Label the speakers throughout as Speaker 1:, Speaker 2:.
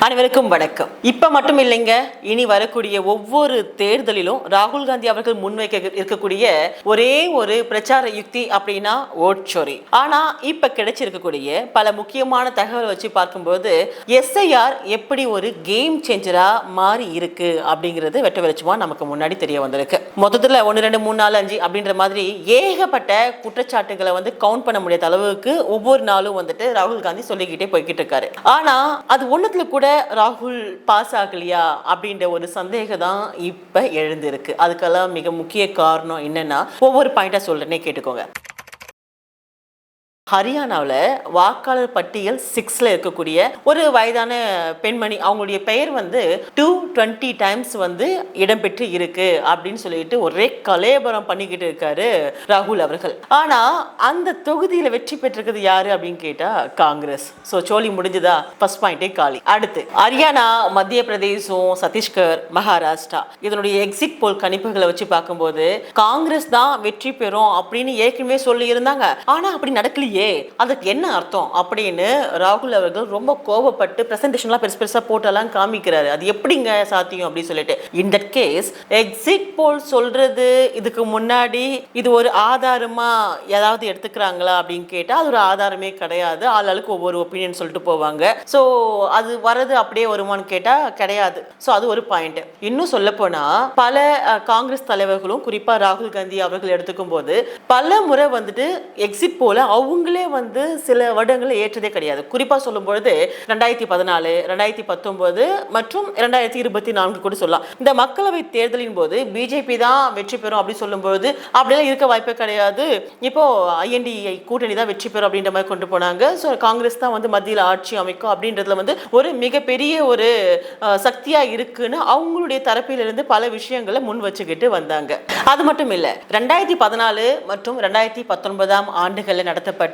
Speaker 1: அனைவருக்கும் வணக்கம். இப்ப மட்டும் இல்லைங்க இனி வரக்கூடிய ஒவ்வொரு தேர்தலிலும் ராகுல் காந்தி அவர்கள் முன்வைக்க இருக்கக்கூடிய ஒரே ஒரு பிரச்சார யுக்தி அப்படின்னா ஓட்சொரி ஆனா இப்ப கிடைச்சிருக்கக்கூடிய பல முக்கியமான தகவல் வச்சு பார்க்கும்போது எஸ்ஐஆர் எப்படி ஒரு கேம் சேஞ்சரா மாறி இருக்கு அப்படிங்கிறது வெட்ட வெளிச்சமா நமக்கு முன்னாடி தெரிய வந்திருக்கு. மொத்தத்துல ஒன்னு ரெண்டு மூணு நாலு அஞ்சு அப்படின்ற மாதிரி ஏகப்பட்ட குற்றச்சாட்டுகளை வந்து கவுண்ட் பண்ண முடியாத அளவுக்கு ஒவ்வொரு நாளும் வந்துட்டு ராகுல் காந்தி சொல்லிக்கிட்டே போய்கிட்டு இருக்காரு. ஆனா அது ஒண்ணுத்துல கூட ராகுல் பாஸ் ஆகலையா அப்படின்ற ஒரு சந்தேகம் தான் இப்போ எழுந்திருக்கு. அதுக்கெல்லாம் மிக முக்கிய காரணம் என்னன்னா ஒவ்வொரு பாயிண்டா சொல்றேனே கேட்டுக்கோங்க. ஹரியானாவில் வாக்காளர் பட்டியல் சிக்ஸில் இருக்கக்கூடிய ஒரு வயதான பெண்மணி அவங்களுடைய பெயர் வந்து டூ டுவெண்ட்டி டைம்ஸ் வந்து இடம்பெற்று இருக்கு அப்படின்னு சொல்லிட்டு ஒரே கலேபரம் பண்ணிக்கிட்டு இருக்காரு ராகுல் அவர்கள். ஆனால் அந்த தொகுதியில் வெற்றி பெற்றிருக்கிறது யாரு அப்படின்னு கேட்டால் காங்கிரஸ். ஸோ சோழி முடிஞ்சுதா? ஃபர்ஸ்ட் பாயிண்டே காலி. அடுத்து ஹரியானா மத்திய பிரதேசம் சத்தீஸ்கர் மகாராஷ்டிரா. இதனுடைய எக்ஸிட் போல் கணிப்புகளை வச்சு பார்க்கும்போது காங்கிரஸ் தான் வெற்றி பெறும் அப்படின்னு ஏற்கனவே சொல்லி இருந்தாங்க ஆனா அப்படி இல்லையே அதுக்கு என்ன அர்த்தம் அப்படின்னு ராகுல் அவர்கள் ரொம்ப கோபப்பட்டு பிரசன்டேஷன்லாம் பெருசு பெருசாக போட்டெல்லாம் காமிக்கிறாரு. அது எப்படிங்க சாத்தியம் அப்படின்னு சொல்லிட்டு. இந்த கேஸ் எக்ஸிட் போல் சொல்றது இதுக்கு முன்னாடி இது ஒரு ஆதாரமா ஏதாவது எடுத்துக்கிறாங்களா அப்படின்னு கேட்டால் அது ஒரு ஆதாரமே கிடையாது. ஆளாளுக்கு ஒவ்வொரு ஒப்பீனியன் சொல்லிட்டு போவாங்க. ஸோ அது வர்றது அப்படியே வருமான்னு கேட்டால் கிடையாது. ஸோ அது ஒரு பாயிண்ட் இன்னும் சொல்ல போனால் பல காங்கிரஸ் தலைவர்களும் குறிப்பாக ராகுல் காந்தி அவர்கள் எடுத்துக்கும் போது பல முறை வந்துட்டு எக்ஸிட் போல அவங்களே வந்து சில வருடங்களை ஏற்றதே கிடையாது. குறிப்பா சொல்லும் பொழுது ரெண்டாயிரத்தி பதினாலு ரெண்டாயிரத்தி பத்தொன்பது மற்றும் ரெண்டாயிரத்தி இருபத்தி நான்கு கூட சொல்லலாம். இந்த மக்களவை தேர்தலின் போது பிஜேபி தான் வெற்றி பெறும் அப்படின்னு சொல்லும்போது அப்படியெல்லாம் இருக்க வாய்ப்பே கிடையாது. இப்போ ஐஎன்டிஐ கூட்டணி தான் வெற்றி பெறும் அப்படின்ற மாதிரி கொண்டு போனாங்க. ஸோ காங்கிரஸ் தான் வந்து மத்தியில் ஆட்சி அமைக்கும் அப்படின்றதுல வந்து ஒரு மிகப்பெரிய ஒரு சக்தியாக சக்தியா இருக்குன்னு அவங்களுடைய தரப்பிலிருந்து பல விஷயங்களை முன் வச்சுக்கிட்டு வந்தாங்க. அது மட்டும் இல்லை ரெண்டாயிரத்தி பதினாலு மற்றும் ரெண்டாயிரத்தி பத்தொன்பதாம் ஆண்டுகளில் நடத்தப்பட்ட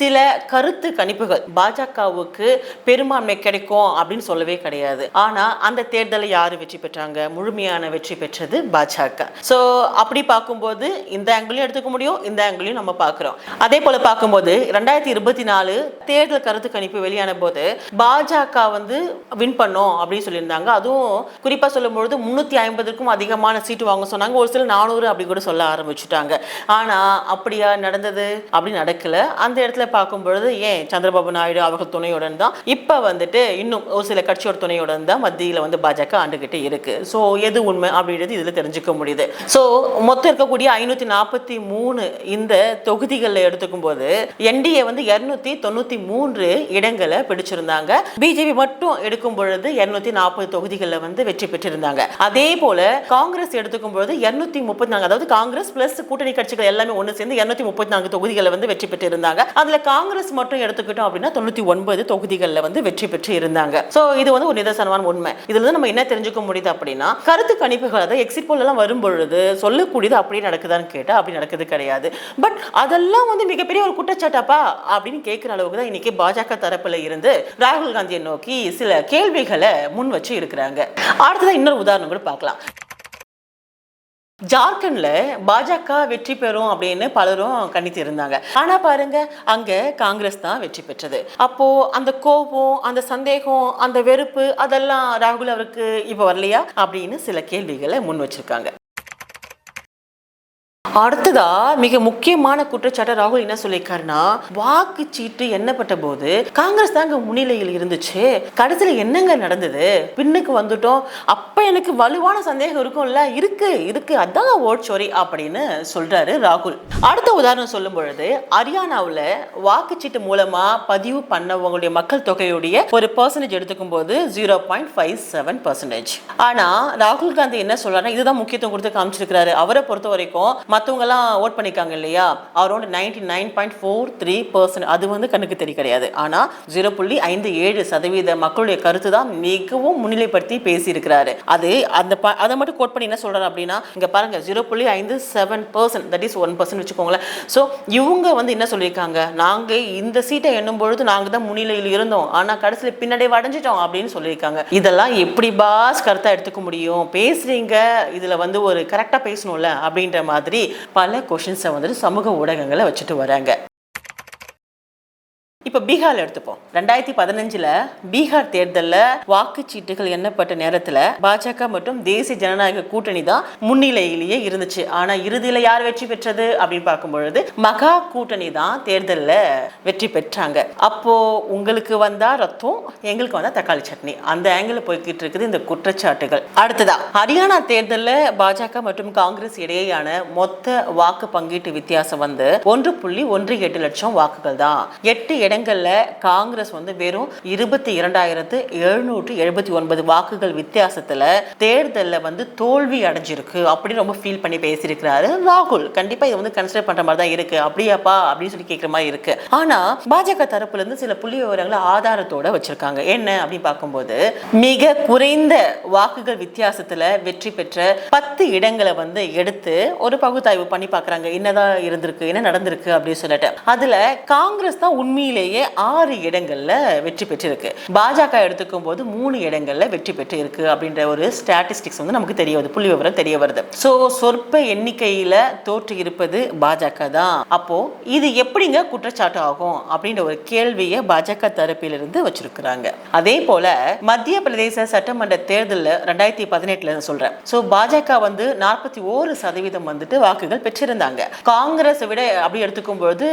Speaker 1: சில கருத்து கணிப்புகள் பாஜகவுக்கு பெரும்பான்மை கிடைக்கும் அப்படின்னு சொல்லவே கிடையாது. ஆனா அந்த தேர்தலில் யாரு வெற்றி பெற்றாங்க? முழுமையான வெற்றி பெற்றது பாஜக. ஸோ அப்படி பார்க்கும்போது இந்த ஆங்கிளையும் எடுத்துக்க முடியும் இந்த ஆங்கிளையும் நம்ம பார்க்குறோம். அதே போல பார்க்கும்போது ரெண்டாயிரத்தி இருபத்தி நாலு தேர்தல் கருத்து கணிப்பு வெளியான போது பாஜக வந்து வின் பண்ணோம் அப்படின்னு சொல்லியிருந்தாங்க. அதுவும் குறிப்பா சொல்லும்பொழுது முன்னூத்தி ஐம்பதுக்கும் அதிகமான சீட்டு வாங்க சொன்னாங்க. ஒரு சில நானூறு அப்படி கூட சொல்ல ஆரம்பிச்சுட்டாங்க. ஆனா அப்படியா நடந்தது? அப்படி நடக்கல. அந்த இடத்துல பார்க்கும் பொழுது ஏன் சந்திரபாபு நாயுடு அவர்கள் துணையுடன் தான்? இப்போ வந்துட்டு இன்னும் ஒரு சில கட்சியோட துணையுடன் தான் மத்தியில் வந்து பாஜக ஆண்டுகிட்டு இருக்கு. ஸோ எது உண்மை அப்படின்றது இதில் தெரிஞ்சுக்க முடியுது. ஸோ மொத்தம் இருக்கக்கூடிய ஐநூத்தி நாற்பத்தி மூணு இந்த தொகுதிகளில் எடுத்துக்கும் போது என்டிஏ வந்து இருநூத்தி தொண்ணூத்தி மூன்று இடங்களை பிடிச்சிருந்தாங்க. பிஜேபி மட்டும் எடுக்கும் பொழுது இருநூத்தி நாற்பது தொகுதிகளில் வந்து வெற்றி பெற்றிருந்தாங்க. அதே போல காங்கிரஸ் எடுத்துக்கும் பொழுது இருநூத்தி முப்பத்தி நான்கு அதாவது காங்கிரஸ் பிளஸ் கூட்டணி கட்சிகள் எல்லாமே ஒன்று சேர்ந்து இருநூத்தி முப்பத்தி நான்கு தொகுதிகளை வந்து வெற்றி பெற்றிருந்தாங்க. அதுல காங்கிரஸ் மட்டும் எடுத்துக்கிட்டோம் அப்படின்னா தொண்ணூத்தி ஒன்பது தொகுதிகளில் வந்து வெற்றி பெற்று இருந்தாங்க. ஸோ இது வந்து ஒரு நிதர்சனமான உண்மை. இதுல இருந்து நம்ம என்ன தெரிஞ்சுக்க முடியுது அப்படின்னா கருத்து கணிப்புகள் அதாவது எக்ஸிட் போல் எல்லாம் வரும் பொழுது சொல்லக்கூடியது அப்படியே நடக்குதான்னு கேட்டா அப்படி நடக்குது கிடையாது. பட் அதெல்லாம் வந்து மிகப்பெரிய ஒரு குற்றச்சாட்டாப்பா? அப்படின்னு கேட்குற அளவுக்கு தான் இன்னைக்கு பாஜக தரப்புல இருந்து ராகுல் காந்தியை நோக்கி சில கேள்விகளை முன் வச்சு இருக்கிறாங்க. அடுத்ததான் இன்னொரு உதாரணம் கூட பார்க்கலாம். ஜார்க்கண்ட்ல பாஜக வெற்றி பெறும் அப்படின்னு பலரும் கணித்து இருந்தாங்க ஆனா பாருங்க அங்க காங்கிரஸ் தான் வெற்றி பெற்றது. அப்போ அந்த கோபம் அந்த சந்தேகம் அந்த வெறுப்பு அதெல்லாம் ராகுல் அவருக்கு இப்ப வரலையா அப்படின்னு சில கேள்விகளை முன் வச்சிருக்காங்க. அடுத்ததா மிக முக்கியமான குற்றச்சாட்டு ராகுல் என்ன சொல்லியிருக்காருன்னா வாக்குச்சீட்டு எண்ணப்பட்ட போது காங்கிரஸ் தாங்க முன்னிலையில் இருந்துச்சு. கடைசியில் என்னங்க நடந்தது? பின்னுக்கு வந்துட்டோம். அப்ப எனக்கு வலுவான சந்தேகம் இருக்கும்ல. இருக்கு இருக்கு. அதான் ஓட் சோரி அப்படின்னு சொல்றாரு ராகுல். அடுத்த உதாரணம் சொல்லும் பொழுது ஹரியானாவில் வாக்குச்சீட்டு மூலமா பதிவு பண்ணவங்களுடைய மக்கள் தொகையுடைய ஒரு பர்சன்டேஜ் எடுத்துக்கும் போது zero point five seven percentage ஆனா ராகுல் காந்தி என்ன சொல்றாருன்னா இதுதான் முக்கியத்துவம் கொடுத்து காமிச்சிருக்கிறாரு. அவரை பொறுத்த வரைக்கும் மற்றவங்கலாம் ஓட் பண்ணிக்காங்க இல்லையா? Around ninety nine point four three percent அது வந்து கண்ணுக்கு தெரிய கிடையாது. ஆனால் ஜீரோ புள்ளி ஐந்து ஏழு சதவீத மக்களுடைய கருத்து தான் மிகவும் முன்னிலைப்படுத்தி பேசியிருக்கிறாரு. அது அந்த ப அதை மட்டும் கோட் பண்ணி என்ன சொல்கிறார் அப்படின்னா இங்கே பாருங்க ஜீரோ புள்ளி ஐந்து seven percent that is one percent வச்சுக்கோங்களேன். ஸோ இவங்க வந்து என்ன சொல்லியிருக்காங்க? நாங்கள் இந்த சீட்டை எண்ணும் பொழுது நாங்கள் தான் முன்னிலையில் இருந்தோம். ஆனால் கடைசியில் பின்னடைவு அடைஞ்சிட்டோம் அப்படின்னு சொல்லியிருக்காங்க. இதெல்லாம் எப்படி பாஸ் கருத்தாக எடுத்துக்க முடியும்? பேசுறீங்க இதில் வந்து ஒரு கரெக்டாக பேசணும்ல அப்படின்ற மாதிரி பல கொஷின்ஸை வந்துட்டு சமூக ஊடகங்களை வச்சுட்டு வராங்க. இப்போ பீகார்ல எடுத்துப்போம். ரெண்டாயிரத்தி பதினஞ்சுல பீகார் தேர்தல்ல வாக்குச்சீட்டுகள் எண்ணப்பட்ட நேரத்துல பாஜக மற்றும் தேசிய ஜனநாயக கூட்டணி தான் முன்னிலையிலேயே இருந்துச்சு. ஆனா இறுதியில யார் வெற்றி பெற்றது அப்படின்னு பார்க்கும் பொழுது மகா கூட்டணி தான் தேர்தல்ல வெற்றி பெற்றாங்க. அப்போ உங்களுக்கு வந்தா ரத்தம் எங்களுக்கு வந்தா தக்காளி சட்னி. அந்த ஆங்கிள் போய்கிட்டு இருக்குது இந்த குற்றச்சாட்டுகள். அடுத்ததா ஹரியானா தேர்தல்ல பாஜக மற்றும் காங்கிரஸ் இடையேயான மொத்த வாக்கு பங்கீட்டு வித்தியாசம் வந்து ஒன்று புள்ளி ஒன்று எட்டு லட்சம் வாக்குகள் தான். எட்டு இடங்களில் காங்கிரஸ் வந்து வெறும் இருபத்தி இரண்டாயிரத்து எழுநூற்று எழுபத்தி ஒன்பது வாக்குகள் வித்தியாசத்துல தேர்தல்ல வந்து தோல்வி அடைஞ்சிருக்கு அப்படின்னு ரொம்ப ஃபீல் பண்ணி பேசியிருக்கிறாரு ராகுல். கண்டிப்பா இது வந்து கன்சிடர் பண்ற மாதிரி தான் இருக்கு. அப்படியாப்பா? அப்படின்னு சொல்லி கேட்குற மாதிரி இருக்கு. ஆனா பாஜக தரப்புல இருந்து சில புள்ளி விவரங்களை ஆதாரத்தோட வச்சிருக்காங்க. என்ன அப்படின்னு பார்க்கும்போது மிக குறைந்த வாக்குகள் வித்தியாசத்துல வெற்றி பெற்ற பத்து இடங்களை வந்து எடுத்து ஒரு பகுத்தாய்வு பண்ணி பார்க்குறாங்க. என்னதான் இருந்திருக்கு? என்ன நடந்திருக்கு? அப்படின்னு சொல்லிட்டு. அதுல காங்கிரஸ் தான் உண்மையிலேயே ஆறு இடங்களில் வெற்றி பெற்றிருக்கு. பாஜக எடுத்துக்கும் போது மூணு இடங்களில் வெற்றி பெற்று இருக்கு அப்படின்ற ஒரு ஸ்டாட்டிஸ்டிக்ஸ் வந்து நமக்கு தெரிய வருது. புள்ளி விவரம் தெரிய வருது. ஸோ சொற்ப எண்ணிக்கையில் தோற்று இருப்பது பாஜக தான். அப்போ இது எப்படிங்க குற்றச்சாட்டு ஆகும் அப்படின்ற ஒரு கேள்வியை பாஜக தரப்பிலிருந்து வச்சிருக்கிறாங்க. அதே போல மத்திய பிரதேச சட்டமன்ற தேர்தலில் ரெண்டாயிரத்தி பதினெட்டுல சொல்றேன். ஸோ பாஜக வந்து நாற்பத்தி ஓரு சதவீதம் வந்துட்டு வாக்குகள் பெற்றிருந்தாங்க. காங்கிரஸ் விட அப்படி எடுத்துக்கும் பொழுது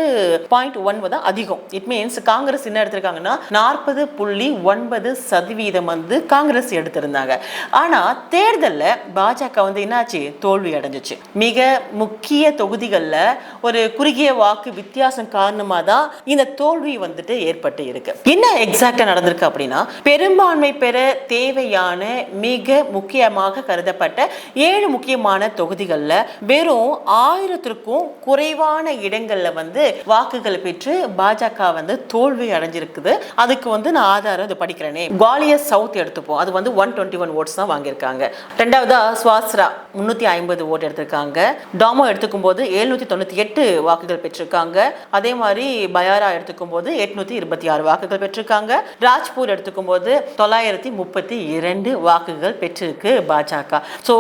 Speaker 1: பாயிண்ட் ஒன் தான் அதிகம். இட் மீன்ஸ் காங்கிரஸ் என்ன எடுத்திருக்காங்கன்னா நாற்பது புள்ளி ஒன்பது சதவீதம் வந்து காங்கிரஸ் எடுத்திருந்தாங்க. ஆனால் தேர்தலில் பாஜக வந்து என்னாச்சு? தோல்வி அடைஞ்சிச்சு. மிக முக்கிய தொகுதிகளில் ஒரு குறுகிய வாக்கு வித்தியாசம் காரணமாக தான் இந்த தோல்வி வந்துட்டு ஏற்பட்டு இருக்கு. என்ன எக்ஸாக்டாக நடந்திருக்கு அப்படின்னா பெரும்பான்மை பெற தேவையான மிக முக்கியமாக கருதப்பட்ட ஏழு முக்கியமான தொகுதிகளில் வெறும் ஆயிரத்திற்கும் குறைவான இடங்களில் வந்து வாக்குகள் பெற்று பாஜக வந்து தோல்வி அடைஞ்சிருக்குது. அதுக்கு வந்து நான் ஆதாரம் இது படிக்கிறேனே. குவாலியர் சவுத் எடுத்துப்போம். அது வந்து ஒன் டுவெண்ட்டி ஒன் ஓட்ஸ் தான் வாங்கியிருக்காங்க. ரெண்டாவதா ஸ்வாஸ்ரா முந்நூற்றி ஐம்பது ஓட் எடுத்திருக்காங்க. டாமோ எடுத்துக்கும் போது எழுநூற்றி தொண்ணூற்றி எட்டு வாக்குகள் பெற்றிருக்காங்க. அதே மாதிரி பயாரா எடுத்துக்கும் போது எட்நூத்தி இருபத்தி ஆறு வாக்குகள் பெற்றிருக்காங்க. ராஜ்பூர் எடுத்துக்கும் போது தொள்ளாயிரத்தி முப்பத்தி இரண்டு வாக்குகள் பெற்றிருக்கு பாஜக. ஸோ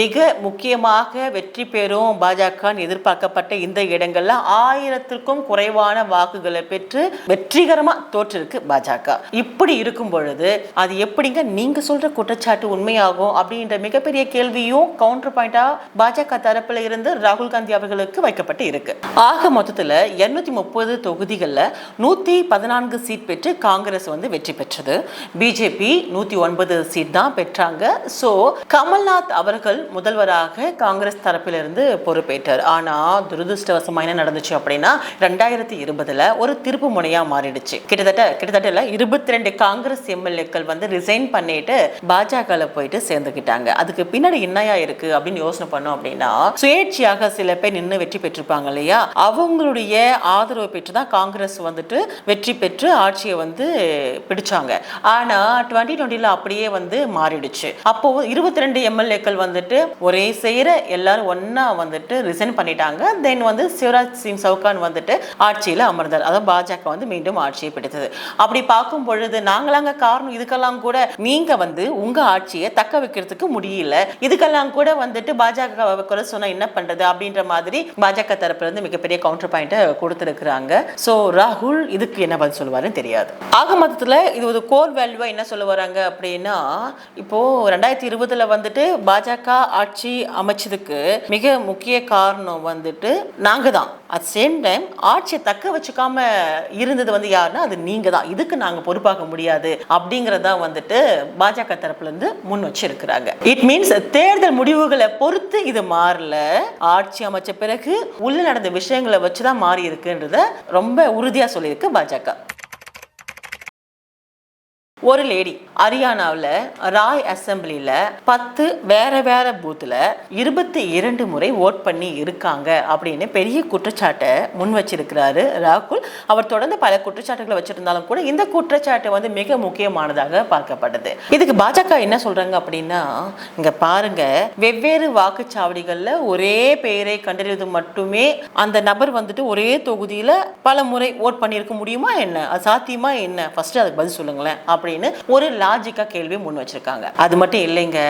Speaker 1: மிக முக்கியமாக வெற்றி பெறும் பாஜக எதிர்பார்க்கப்பட்ட இந்த இடங்கள்ல ஆயிரத்திற்கும் குறைவான வாக்குகளை பெற்று வெற்றிகரமா தோற்றிருக்கு பாஜக. இப்படி இருக்கும் பொழுது அது எப்படிங்க நீங்க சொல்ற குற்றச்சாட்டு உண்மையாகும் அப்படின்ற மிகப்பெரிய கேள்வியும் கவுண்டர் பாயிண்டா பாஜக தரப்புல இருந்து ராகுல் காந்தி அவர்களுக்கு வைக்கப்பட்டு இருக்கு. ஆக மொத்தத்துல இருநூத்தி முப்பது தொகுதிகளில் நூத்தி பதினான்கு சீட் பெற்று காங்கிரஸ் வந்து வெற்றி பெற்றது. பிஜேபி நூத்தி ஒன்பது சீட் தான் பெற்றாங்க. ஸோ கமல்நாத் அவர்கள் முதல்வராக காங்கிரஸ் தரப்பிலிருந்து பொறுப்பேற்றார். ஆனா துரதிருஷ்டவசமா என்ன நடந்துச்சு அப்படின்னா ரெண்டாயிரத்தி இருபதுல ஒரு திருப்பு முனையா மாறிடுச்சு. கிட்டத்தட்ட கிட்டத்தட்ட இல்ல இருபத்தி ரெண்டு காங்கிரஸ் எம்எல்ஏக்கள் வந்து ரிசைன் பண்ணிட்டு பாஜகவில் போயிட்டு சேர்ந்துக்கிட்டாங்க அதுக்கு பின்னாடி என்னையா இருக்கு அப்படின்னு யோசனை பண்ணோம் அப்படின்னா சுயேட்சையாக சில பேர் நின்று வெற்றி பெற்றிருப்பாங்க இல்லையா? அவங்களுடைய ஆதரவு பெற்று தான் காங்கிரஸ் வந்துட்டு வெற்றி பெற்று ஆட்சியை வந்து பிடிச்சாங்க. ஆனா டுவெண்ட்டி டுவெண்ட்டில அப்படியே வந்து மாறிடுச்சு. அப்போ இருபத்தி ரெண்டு எம்எல்ஏக்கள் வந்துட்டு ஒரே செய்யற எல்லாரும் ஒன்னா வந்துட்டு ரிசைன் பண்ணிட்டாங்க. தென் வந்து சிவராஜ் சிங் சவுகான் வந்துட்டு ஆட்சியில் அமர்ந்தார். அதாவது பாஜக வந்து மீண்டும் ஆட்சியை பிடித்தது அப்படி பார்க்கும் பொழுது நாங்களாங்க காரணம் இதுக்கெல்லாம் கூட நீங்க வந்து உங்க ஆட்சியை தக்க வைக்கிறதுக்கு முடியல. இதுக்கெல்லாம் கூட வந்துட்டு பாஜக குறை சொன்னா என்ன பண்றது அப்படின்ற மாதிரி பாஜக தரப்புல இருந்து மிகப்பெரிய கவுண்டர் பாயிண்ட்டை கொடுத்துருக்குறாங்க. ஸோ ராகுல் இதுக்கு என்ன பதில் சொல்லுவாருன்னு தெரியாது. ஆக மொத்தத்தில் இது ஒரு கோர் வேல்யூவா என்ன சொல்ல வராங்க அப்படின்னா இப்போ ரெண்டாயிரத்தி இருபதுல வந்துட்டு பாஜக ஆட்சி அமைச்சதுக்கு மிக முக்கிய காரணம் வந்துட்டு நாங்க தான் அட் சேம் டைம் ஆட்சியை தக்க வச்சுக்காம இருந்தது வந்து யாருன்னா அது நீங்க தான். இதுக்கு நாங்க பொறுப்பாக முடியாது அப்படிங்கறதா வந்துட்டு பாஜக தரப்புல இருந்து முன் வச்சிருக்கிறாங்க. இட் மீன்ஸ் தேர்தல் முடிவுகளை பொறுத்து இது மாறல. ஆட்சி அமைச்ச பிறகு உள்ள நடந்த விஷயங்களை வச்சுதான் மாறி இருக்குன்றத ரொம்ப உறுதியா சொல்லியிருக்கு பாஜக. ஒரு லேடி அரியானாவில் ராய் அசம்பிளியில் பத்து வேற வேற பூத்தில் இருபத்தி இரண்டு முறை ஓட் பண்ணி இருக்காங்க அப்படின்னு பெரிய குற்றச்சாட்டை முன் வச்சிருக்கிறாரு ராகுல். அவர் தொடர்ந்து பல குற்றச்சாட்டுகளை வச்சிருந்தாலும் கூட இந்த குற்றச்சாட்டு வந்து மிக முக்கியமானதாக பார்க்கப்பட்டது. இதுக்கு பாஜக என்ன சொல்றாங்க அப்படின்னா இங்க பாருங்க வெவ்வேறு வாக்குச்சாவடிகளில் ஒரே பெயரை கண்டறிவது மட்டுமே அந்த நபர் வந்துட்டு ஒரே தொகுதியில் பல முறை ஓட் பண்ணியிருக்க முடியுமா என்ன? அது சாத்தியமா என்ன? ஃபர்ஸ்ட் அதுக்கு பதில் சொல்லுங்களேன். அப்படின்னு ஒரு லாஜிக்கா கேள்வி முன் வச்சிருக்காங்க. அது மட்டும் இல்லைங்க.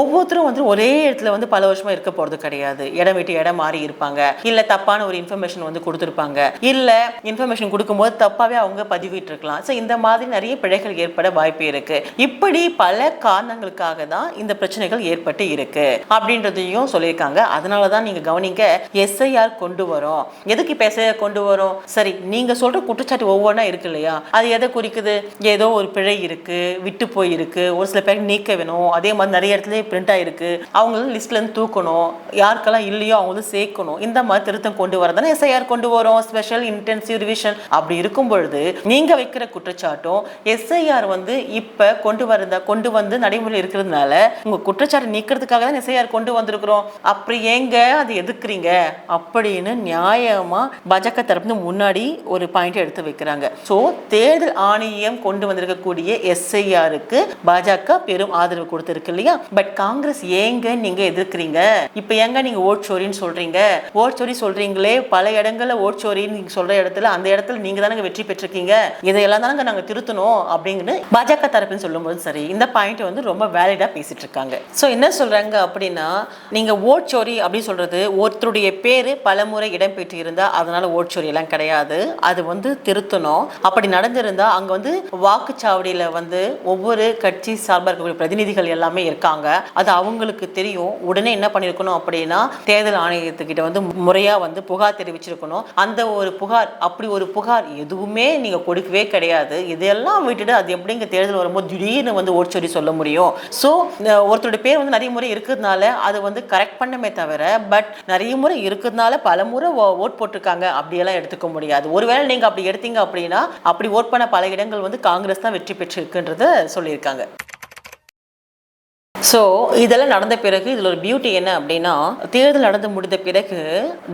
Speaker 1: ஒவ்வொருத்தரும் வந்து ஒரே இடத்துல வந்து பல வருஷமா இருக்க போறது கிடையாது. இடம் விட்டு இடம் மாறி இருப்பாங்க. இல்ல தப்பான ஒரு இன்ஃபர்மேஷன் வந்து கொடுத்துருப்பாங்க. இல்ல இன்ஃபர்மேஷன் கொடுக்கும்போது தப்பாவே அவங்க பதிவிட்டு இருக்கலாம் ஸோ இந்த மாதிரி நிறைய பிழைகள் ஏற்பட வாய்ப்பு இருக்கு. இப்படி பல காரணங்களுக்காக தான் இந்த பிரச்சனைகள் ஏற்பட்டு இருக்கு. அப்படின்றதையும் சொல்லியிருக்காங்க. அதனால தான் நீங்க கவனிங்க எஸ்ஐஆர் கொண்டு வரோம். எதுக்கு இப்போ எஸ்ஐஆர் கொண்டு வரும்? சரி நீங்க சொல்ற குற்றச்சாட்டு ஒவ்வொன்றா இருக்கு இல்லையா? அது எதை குறிக்குது? ஏதோ ஒரு பிழை இருக்கு விட்டு போயிருக்கு ஒரு சில பேர் நீக்க வேணும். அதே மாதிரி நிறைய இடத்துல பிரிண்ட் ஆயிருக்கு. அவங்களும் லிஸ்ட்லேருந்து தூக்கணும். யாருக்கெல்லாம் இல்லையோ அவங்க வந்து சேர்க்கணும். இந்த மாதிரி திருத்தம் கொண்டு வரதானே எஸ்ஐஆர் கொண்டு வரோம். ஸ்பெஷல் இன்டென்சிவ் ரிவிஷன் அப்படி இருக்கும் பொழுது நீங்க வைக்கிற குற்றச்சாட்டும் எஸ்ஐஆர் வந்து இப்ப கொண்டு வரத கொண்டு வந்து நடைமுறை இருக்கிறதுனால உங்க குற்றச்சாட்டு நீக்கிறதுக்காக தான் எஸ்ஐஆர் கொண்டு வந்திருக்கிறோம். அப்படி ஏங்க அது எதுக்குறீங்க அப்படின்னு நியாயமா பாஜக தரப்பு முன்னாடி ஒரு பாயிண்ட் எடுத்து வைக்கிறாங்க. ஸோ தேர்தல் ஆணையம் கொண்டு வந்திருக்கக்கூடிய எஸ்ஐஆருக்கு பாஜக பெரும் ஆதரவு கொடுத்திருக்கு இல்லையா? பட் காங்கிரஸ் ஏங்க நீங்க எதிர்க்கிறீங்க? இப்ப ஏங்க நீங்க ஓட்சோரின்னு சொல்றீங்க? ஓட் சோரி சொல்றீங்களே பல இடங்கள்ல ஓட் சோரின்னு நீங்க சொல்ற இடத்துல அந்த இடத்துல நீங்க தானங்க வெற்றி பெற்றிருக்கீங்க. இதையெல்லாம் தானங்க நாங்க திருத்தணும் அப்படின்னு பாஜக தரப்புன்னு சொல்லும்போது சரி இந்த பாயிண்ட் வந்து ரொம்ப வேலிடா பேசிட்டு இருக்காங்க. ஸோ என்ன சொல்றாங்க அப்படின்னா நீங்க ஓட் சோரி அப்படின்னு சொல்றது ஒருத்தருடைய பேரு பலமுறை இடம்பெற்று இருந்தா அதனால ஓட் சோரி எல்லாம் கிடையாது. அது வந்து திருத்தணும். அப்படி நடந்திருந்தா அங்க வந்து வாக்குச்சாவடியில வந்து ஒவ்வொரு கட்சி சார்பாக இருக்கக்கூடிய பிரதிநிதிகள் எல்லாமே இருக்காங்க. அது அவங்களுக்கு தெரியும். உடனே என்ன பண்ணிருக்கணும் அப்படின்னா தேர்தல் ஆணையத்துக்கிட்ட வந்து முறையா வந்து புகார் தெரிவிச்சிருக்கணும். அந்த ஒரு புகார் அப்படி ஒரு புகார் எதுவுமே நீங்க கொடுக்கவே கிடையாது. இதெல்லாம் விட்டுட்டு அது எப்படிங்க தேர்தல் வரும்போது திடீர்னு வந்து ஓட் சொல்லி சொல்ல முடியும்? ஸோ ஒருத்தருடைய பேர் வந்து நிறைய முறை இருக்கிறதுனால அது வந்து கரெக்ட் பண்ணமே தவிர பட் நிறைய முறை இருக்கிறதுனால பல முறை ஓட் போட்டிருக்காங்க. அப்படியெல்லாம் எடுத்துக்க முடியாது. ஒருவேளை நீங்க அப்படி எடுத்தீங்க அப்படின்னா அப்படி ஓட் பண்ண பல இடங்கள் வந்து காங்கிரஸ் தான் வெற்றி பெற்று இருக்குன்றத சொல்லியிருக்காங்க. ஸோ இதெல்லாம் நடந்த பிறகு இதில் ஒரு பியூட்டி என்ன அப்படின்னா தேர்தல் நடந்து முடிந்த பிறகு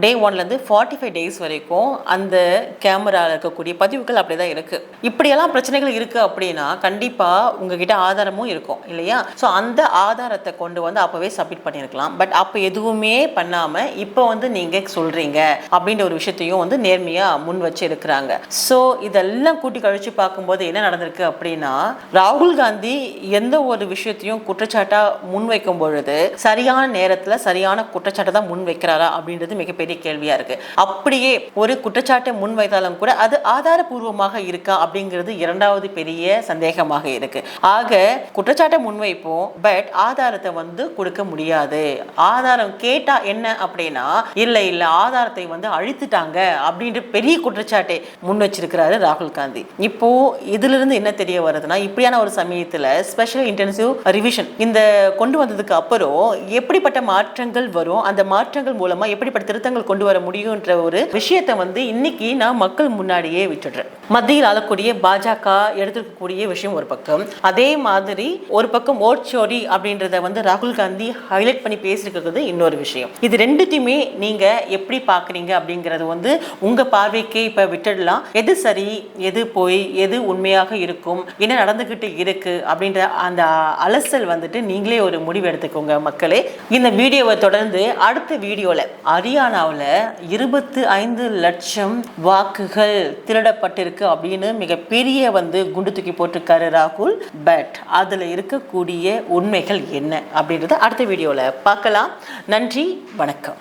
Speaker 1: டே ஒன்லேருந்து ஃபார்ட்டி ஃபைவ் டேஸ் வரைக்கும் அந்த கேமராவில் இருக்கக்கூடிய பதிவுகள் அப்படி தான் இருக்குது இப்படியெல்லாம் பிரச்சனைகள் இருக்குது அப்படின்னா கண்டிப்பாக உங்ககிட்ட ஆதாரமும் இருக்கும் இல்லையா? ஸோ அந்த ஆதாரத்தை கொண்டு வந்து அப்போவே சப்மிட் பண்ணியிருக்கலாம் பட் அப்போ எதுவுமே பண்ணாமல் இப்போ வந்து நீங்கள் சொல்கிறீங்க அப்படின்ற ஒரு விஷயத்தையும் வந்து நேர்மையாக முன் வச்சு இருக்கிறாங்க ஸோ இதெல்லாம் கூட்டி கழித்து பார்க்கும்போது என்ன நடந்திருக்கு அப்படின்னா ராகுல் காந்தி எந்த ஒரு விஷயத்தையும் குற்றச்சாட்டாக முன்வைக்கும் பொழுது சரியான நேரத்தில் சரியான குற்றச்சாட்டை தான் முன் வைக்கிறாரா அப்படின்றது மிகப்பெரிய கேள்வியாக இருக்குது அப்படியே ஒரு குற்றச்சாட்டை முன் வைத்தாலும் கூட அது ஆதாரபூர்வமாக இருக்கா அப்படிங்கிறது இரண்டாவது பெரிய சந்தேகமாக இருக்குது ஆக குற்றச்சாட்டை முன்வைப்போம் பட் ஆதாரத்தை வந்து கொடுக்க முடியாது. ஆதாரம் கேட்டால் என்ன அப்படின்னா இல்லை இல்லை ஆதாரத்தை வந்து அழித்துட்டாங்க அப்படின்ற பெரிய குற்றச்சாட்டை முன் வச்சிருக்கிறாரு ராகுல் காந்தி. இப்போ இதிலிருந்து என்ன தெரிய வருதுன்னா இப்படியான ஒரு சமயத்தில் ஸ்பெஷல் இன்டென்சிவ் ரிவிஷன் இந்த கொண்டு வந்ததுக்கு அப்புறம் எப்படிப்பட்ட மாற்றங்கள் வரும்? அந்த மாற்றங்கள் மூலமா எப்படிப்பட்ட திருத்தங்கள் கொண்டு வர முடியும்ன்ற ஒரு விஷயத்தை வந்து இன்னைக்கு நான் மக்கள் முன்னாடியே விட்டுடுறேன். மத்தியில் ஆளக்கூடிய பாஜக எடுத்துக்கக்கூடிய விஷயம் ஒரு பக்கம். அதே மாதிரி ஒரு பக்கம் ஓட்சோரி அப்படின்றத வந்து ராகுல் காந்தி ஹைலைட் பண்ணி பேசியிருக்கிறது இன்னொரு விஷயம். இது ரெண்டுத்தையுமே நீங்க எப்படி பாக்குறீங்க அப்படிங்கறது வந்து உங்க பார்வைக்கே இப்ப விட்டுடலாம். எது சரி எது போய் எது உண்மையாக இருக்கும் என்ன நடந்துகிட்டு இருக்கு அப்படின்ற அந்த அலசல் வந்துட்டு நீங்களே ஒரு முடிவு எடுத்துக்கோங்க மக்களே. இந்த வீடியோவை தொடர்ந்து அடுத்த வீடியோவில் ஹரியானாவில் இருபத்து ஐந்து லட்சம் வாக்குகள் திருடப்பட்டிருக்கு அப்படின்னு மிகப்பெரிய வந்து குண்டு தூக்கி போட்டிருக்காரு ராகுல். பட் அதில் இருக்கக்கூடிய உண்மைகள் என்ன அப்படின்றத அடுத்த வீடியோவில் பார்க்கலாம். நன்றி வணக்கம்.